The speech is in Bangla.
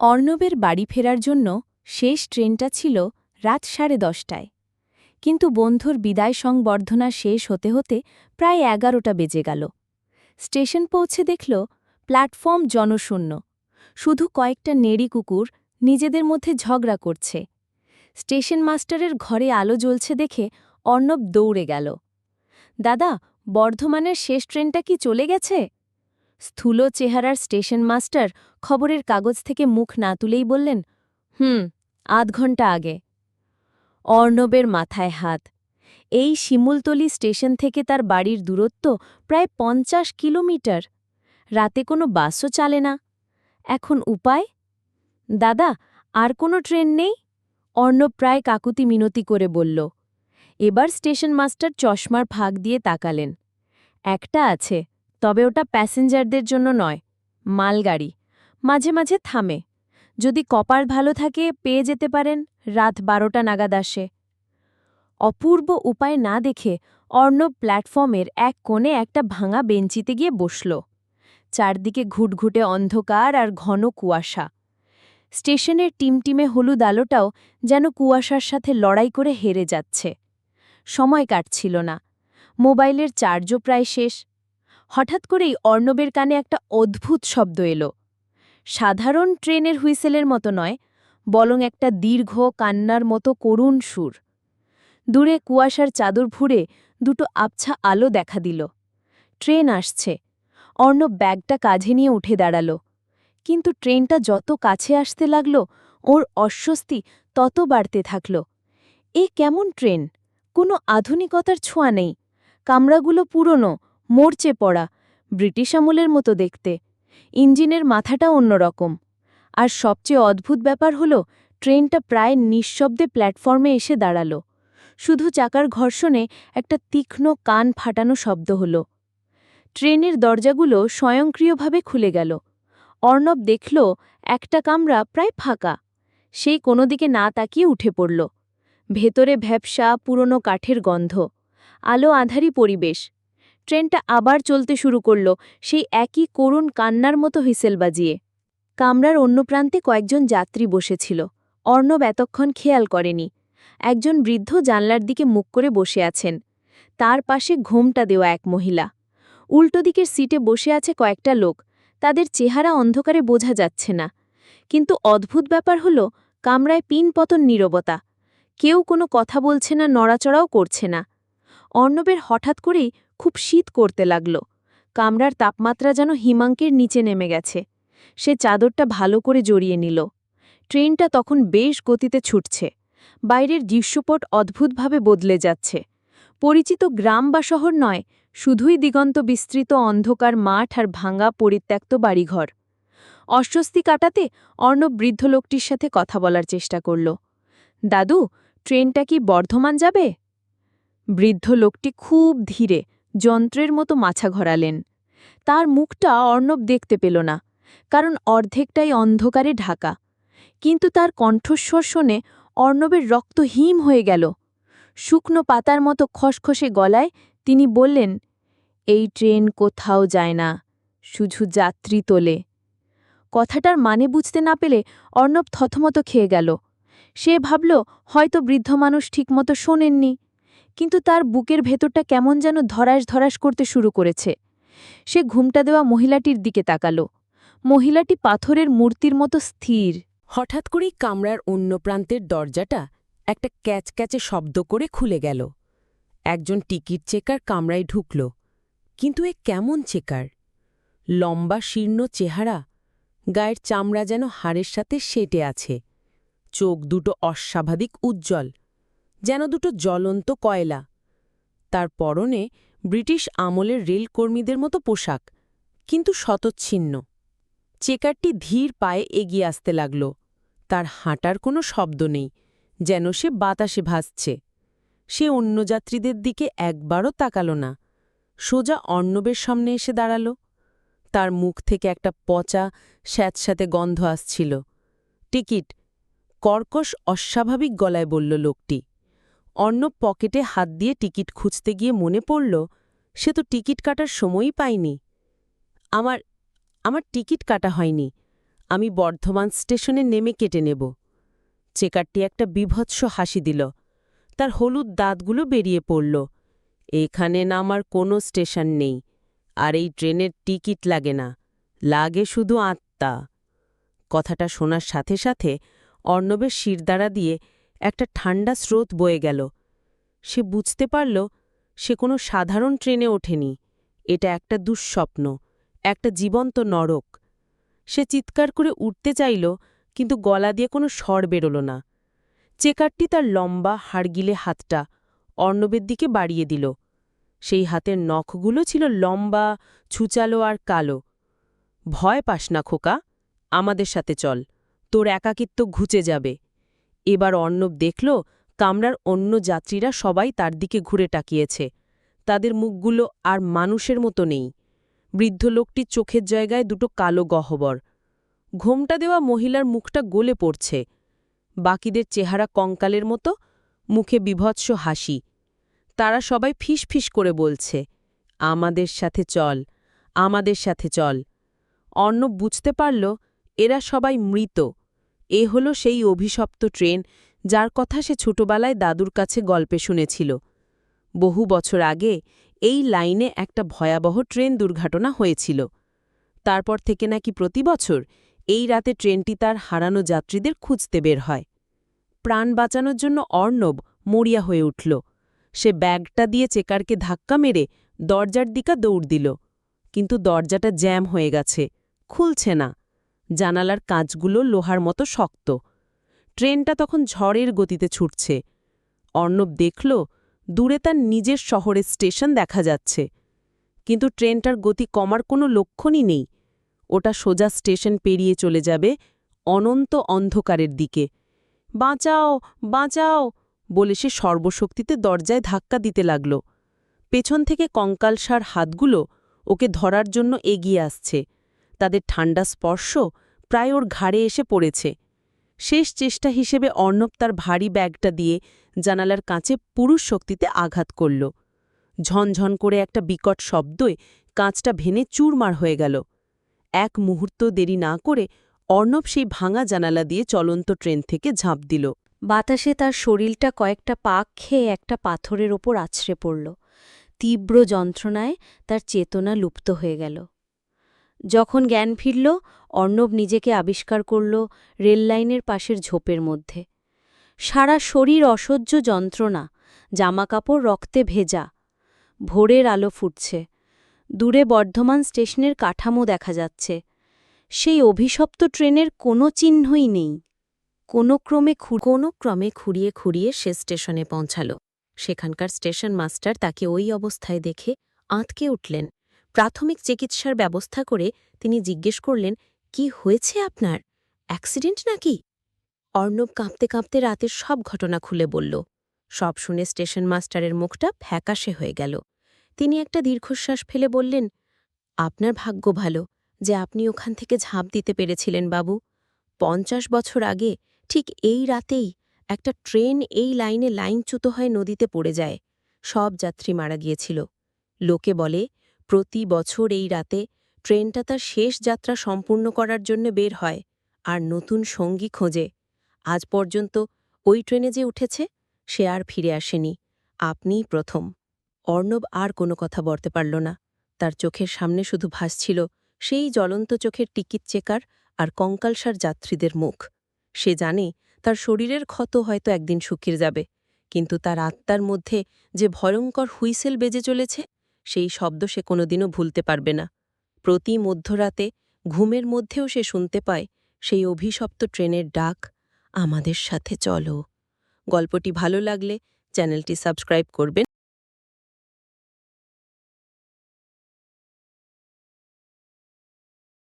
অর্ণবের বাড়ি ফেরার জন্য শেষ ট্রেনটা ছিল রাত সাড়ে দশটায়। কিন্তু বন্ধুর বিদায় সংবর্ধনা শেষ হতে হতে প্রায় এগারোটা বেজে গেল। স্টেশন পৌঁছে দেখল প্ল্যাটফর্ম জনশূন্য। শুধু কয়েকটা নেড়ি কুকুর নিজেদের মধ্যে ঝগড়া করছে। স্টেশন মাস্টারের ঘরে আলো জ্বলছে দেখে অর্ণব দৌড়ে গেল। দাদা, বর্ধমানের শেষ ট্রেনটা কি চলে গেছে? স্থূল চেহারার স্টেশন মাস্টার খবরের কাগজ থেকে মুখ না তুলেই বললেন, হুম, আধ ঘণ্টা আগে। অর্ণবের মাথায় হাত। এই শিমুলতলি স্টেশন থেকে তার বাড়ির দূরত্ব প্রায় পঞ্চাশ কিলোমিটার। রাতে কোনো বাসও চালে না। এখন উপায়? দাদা, আর কোনো ট্রেন নেই? অর্ণব প্রায় কাকুতি মিনতি করে বলল। এবার স্টেশন মাস্টার চশমার ফাঁক দিয়ে তাকালেন। একটা আছে। তবে ওটা প্যাসেঞ্জারদের জন্য নয়, মালগাড়ি। মাঝে মাঝে থামে। যদি কপাল ভালো থাকে, পেয়ে যেতে পারেন, রাত বারোটা নাগাদ আসে। অপূর্ব উপায় না দেখে অর্ণব প্ল্যাটফর্মের এক কোণে একটা ভাঙা বেঞ্চিতে গিয়ে বসল। চারদিকে ঘুটঘুটে অন্ধকার আর ঘন কুয়াশা। স্টেশনের টিমটিমে হলুদ আলোটাও যেন কুয়াশার সাথে লড়াই করে হেরে যাচ্ছে। সময় কাটছিল না। মোবাইলের চার্জও প্রায় শেষ। হঠাৎ করেই অর্ণবের কানে একটা অদ্ভুত শব্দ এলো। সাধারণ ট্রেনের হুইসেলের মতো নয় বলং একটা দীর্ঘ কান্নার মতো করুণ সুর। দূরে কুয়াশার চাদর ভুড়ে দুটো আবছা আলো দেখা দিল। ট্রেন আসছে। অর্ণব ব্যাগটা কাঁধে নিয়ে উঠে দাঁড়াল। কিন্তু ট্রেনটা যত কাছে আসতে লাগল, ওর অস্বস্তি তত বাড়তে থাকল। এ কেমন ট্রেন? কোনো আধুনিকতার ছোঁয়া নেই। কামরাগুলো পুরনো মরচে পড়া, ব্রিটিশ আমলের মতো দেখতে। ইঞ্জিনের মাথাটা অন্যরকম আর সবচেয়ে অদ্ভুত ব্যাপার হল, ট্রেনটা প্রায় নিঃশব্দে প্ল্যাটফর্মে এসে দাঁড়াল। শুধু চাকার ঘর্ষণে একটা তীক্ষ্ণ কান ফাটানো শব্দ হল। ট্রেনের দরজাগুলো স্বয়ংক্রিয়ভাবে খুলে গেল। অর্ণব দেখল, একটা কামরা প্রায় ফাঁকা। সেই কোনো দিকে না তাকিয়ে উঠে পড়ল। ভেতরে ভ্যাবসা পুরনো কাঠের গন্ধ। আলো আধারি পরিবেশ। ট্রেনটা আবার চলতে শুরু করল, সেই একই করুণ কান্নার মতো হিসেল বাজিয়ে। কামরার অন্য প্রান্তে কয়েকজন যাত্রী বসেছিল। অর্ণব এতক্ষণ খেয়াল করেনি। একজন বৃদ্ধ জানলার দিকে মুখ করে বসে আছেন। তার পাশে ঘোমটা দেওয়া এক মহিলা। উল্টো দিকের সিটে বসে আছে কয়েকটা লোক। তাদের চেহারা অন্ধকারে বোঝা যাচ্ছে না। কিন্তু অদ্ভুত ব্যাপার হল, কামরায় পিন পতন নীরবতা। কেউ কোনো কথা বলছে না, নড়াচড়াও করছে না। অর্ণবের হঠাৎ করেই খুব শীত করতে লাগল। কামরার তাপমাত্রা যেন হিমাঙ্কের নিচে নেমে গেছে। সে চাদরটা ভালো করে জড়িয়ে নিল। ট্রেনটা তখন বেশ গতিতে ছুটছে। বাইরের দৃশ্যপট অদ্ভুতভাবে বদলে যাচ্ছে। পরিচিত গ্রাম বা শহর নয়, শুধুই দিগন্ত বিস্তৃত অন্ধকার মাঠ আর ভাঙা পরিত্যক্ত বাড়িঘর। অস্বস্তি কাটাতে অর্ণব বৃদ্ধ লোকটির সাথে কথা বলার চেষ্টা করল। দাদু, ট্রেনটা কি বর্ধমান যাবে? বৃদ্ধ লোকটি খুব ধীরে যন্ত্রের মতো মাছা ঘরালেন। তার মুখটা অর্ণব দেখতে পেল না, কারণ অর্ধেকটাই অন্ধকারে ঢাকা। কিন্তু তার কণ্ঠস্বর শোনে অর্ণবের রক্ত হিম হয়ে গেল। শুকনো পাতার মতো খসখসে গলায় তিনি বললেন, এই ট্রেন কোথাও যায় না, শুধু যাত্রী তোলে। কথাটার মানে বুঝতে না পেলে অর্ণব থতমত খেয়ে গেল। সে ভাবল, হয়তো বৃদ্ধ মানুষ ঠিকমতো শোনেননি। কিন্তু তার বুকের ভেতরটা কেমন যেন ধরাস ধরাস করতে শুরু করেছে। সে ঘুমটা দেওয়া মহিলাটির দিকে তাকাল। মহিলাটি পাথরের মূর্তির মতো স্থির। হঠাৎ করেই কামরার অন্য প্রান্তের দরজাটা একটা ক্যাচক্যাচে শব্দ করে খুলে গেল। একজন টিকিট চেকার কামরায় ঢুকল। কিন্তু এ কেমন চেকার? লম্বা শীর্ণ চেহারা, গায়ের চামড়া যেন হাড়ের সাথে সেটে আছে। চোখ দুটো অস্বাভাবিক উজ্জ্বল। যেন দুটো জ্বলন্ত কয়লা। তার পরনে ব্রিটিশ আমলের রেলকর্মীদের মতো পোশাক, কিন্তু শতচ্ছিন্ন চেকারটি ধীর পায়ে এগিয়ে আসতে লাগল। তার হাঁটার কোনো শব্দ নেই, যেন সে বাতাসে ভাসছে। সে অন্য যাত্রীদের দিকে একবারও তাকাল না। সোজা অর্ণবের সামনে এসে দাঁড়াল। তার মুখ থেকে একটা পচা, স্যাঁতস্যাঁতে গন্ধ আসছিল। টিকিট, কর্কশ, অস্বাভাবিক গলায় বলল লোকটি অর্ণব পকেটে হাত দিয়ে টিকিট খুঁজতে গিয়ে মনে পড়ল, সে তো টিকিট কাটার সময়ই পায়নি। আমার আমার টিকিট কাটা হয়নি। আমি বর্ধমান স্টেশনে নেমে কেটে নেব। চেকারটি একটা বিভৎস হাসি দিল। তার হলুদ দাঁতগুলো বেরিয়ে পড়ল। এখানে নামার কোনো স্টেশন নেই। আর এই ট্রেনের টিকিট লাগে না। লাগে শুধু আত্মা। কথাটা শোনার সাথে সাথে অর্ণবের শিরদাঁড়া দিয়ে একটা ঠান্ডা স্রোত বয়ে গেল। সে বুঝতে পারল, সে কোনো সাধারণ ট্রেনে ওঠেনি। এটা একটা দুঃস্বপ্ন, একটা জীবন্ত নরক। সে চিৎকার করে উঠতে চাইল, কিন্তু গলা দিয়ে কোনো স্বর বেরোল না। চেকারটি তার লম্বা, হাড়গিলে হাতটা অর্ণবের দিকে বাড়িয়ে দিল। সেই হাতের নখগুলো ছিল লম্বা, ছুচালো আর কালো। ভয় পাস না খোকা, আমাদের সাথে চল, তোর একাকিত্ব ঘুচে যাবে। এবার অর্ণব দেখল কামরার অন্য যাত্রীরা সবাই তার দিকে ঘুরে তাকিয়েছে। তাদের মুখগুলো আর মানুষের মতো নেই। বৃদ্ধ লোকটির চোখের জায়গায় দুটো কালো গহ্বর। ঘোমটা দেওয়া মহিলার মুখটা গলে পড়ছে। বাকিদের চেহারা কঙ্কালের মতো, মুখে বিভৎস হাসি। তারা সবাই ফিস ফিস করে বলছে, আমাদের সাথে চল, আমাদের সাথে চল। অর্ণব বুঝতে পারল, এরা সবাই মৃত। এ হল সেই অভিশপ্ত ট্রেন, যার কথা সে ছোটবেলায় দাদুর কাছে গল্পে শুনেছিল। বহু বছর আগে এই লাইনে একটা ভয়াবহ ট্রেন দুর্ঘটনা হয়েছিল। তারপর থেকে নাকি প্রতি বছর এই রাতে ট্রেনটি তার হারানো যাত্রীদের খুঁজতে বের হয়। প্রাণ বাঁচানোর জন্য অর্ণব মরিয়া হয়ে উঠল। সে ব্যাগটা দিয়ে চেকারকে ধাক্কা মেরে দরজার দিকা দৌড় দিল। কিন্তু দরজাটা জ্যাম হয়ে গেছে, খুলছে না। জানালার কাঁচগুলো লোহার মতো শক্ত। ট্রেনটা তখন ঝড়ের গতিতে ছুটছে। অর্ণব দেখল, দূরে তার নিজের শহরের স্টেশন দেখা যাচ্ছে। কিন্তু ট্রেনটার গতি কমার কোনো লক্ষণই নেই। ওটা সোজা স্টেশন পেরিয়ে চলে যাবে অনন্ত অন্ধকারের দিকে। বাঁচাও বাঁচাও! বলে সে সর্বশক্তিতে দরজায় ধাক্কা দিতে লাগল। পেছন থেকে কঙ্কালসার হাতগুলো ওকে ধরার জন্য এগিয়ে আসছে। তাদের ঠান্ডা স্পর্শ প্রায় ওর ঘাড়ে এসে পড়েছে। শেষ চেষ্টা হিসেবে অর্ণব তার ভারী ব্যাগটা দিয়ে জানালার কাঁচে পুরুষ শক্তিতে আঘাত করল। ঝনঝন করে একটা বিকট শব্দই কাঁচটা ভেনে চুরমার হয়ে গেল। এক মুহূর্ত দেরি না করে অর্ণব সেই ভাঙা জানালা দিয়ে চলন্ত ট্রেন থেকে ঝাঁপ দিল। বাতাসে তার শরীরটা কয়েকটা পাক খেয়ে একটা পাথরের ওপর আছড়ে পড়ল। তীব্র যন্ত্রণায় তার চেতনা লুপ্ত হয়ে গেল। যখন জ্ঞান ফিরল, অর্ণব নিজেকে আবিষ্কার করল রেললাইনের পাশের ঝোপের মধ্যে। সারা শরীর অসহ্য যন্ত্রণা, জামাকাপড় রক্তে ভেজা। ভোরের আলো ফুটছে। দূরে বর্ধমান স্টেশনের কাঠামো দেখা যাচ্ছে। সেই অভিশপ্ত ট্রেনের কোনো চিহ্নই নেই। কোনো ক্রমে কোনো ক্রমে খুঁড়িয়ে খুঁড়িয়ে সে স্টেশনে পৌঁছাল। সেখানকার স্টেশন মাস্টার তাকে ওই অবস্থায় দেখে আঁতকে উঠলেন। প্রাথমিক চিকিৎসার ব্যবস্থা করে তিনি জিজ্ঞেস করলেন, কি হয়েছে আপনার? অ্যাক্সিডেন্ট নাকি? অর্ণব কাঁপতে কাঁপতে রাতের সব ঘটনা খুলে বলল। সব শুনে স্টেশন মাস্টারের মুখটা ফ্যাকাশে হয়ে গেল। তিনি একটা দীর্ঘশ্বাস ফেলে বললেন, আপনার ভাগ্য ভালো যে আপনি ওখান থেকে ঝাঁপ দিতে পেরেছিলেন বাবু। পঞ্চাশ বছর আগে ঠিক এই রাতেই একটা ট্রেন এই লাইনে লাইনচ্যুত হয়ে নদীতে পড়ে যায়। সব যাত্রী মারা গিয়েছিল। লোকে বলে প্রতি বছর এই রাতে ট্রেনটা তার শেষ যাত্রা সম্পূর্ণ করার জন্য বের হয় আর নতুন সঙ্গী খোঁজে। আজ পর্যন্ত ওই ট্রেনে যে উঠেছে, সে আর ফিরে আসেনি। আপনিই প্রথম। অর্ণব আর কোনো কথা বলতে পারল না। তার চোখের সামনে শুধু ভাসছিল সেই জ্বলন্ত চোখের টিকিট চেকার আর কঙ্কালসার যাত্রীদের মুখ। সে জানে তার শরীরের ক্ষত হয়তো একদিন শুকিয়ে যাবে, কিন্তু তার আত্মার মধ্যে যে ভয়ঙ্কর হুইসেল বেজে চলেছে সেই শব্দ সে কোনোদিনও ভুলতে পারবে না। প্রতি মধ্যরাতে ঘুমের মধ্যেও সে শুনতে পায় সেই অভিশপ্ত ট্রেনের ডাক, আমাদের সাথে চলো। গল্পটি ভালো লাগলে চ্যানেলটি সাবস্ক্রাইব করবেন।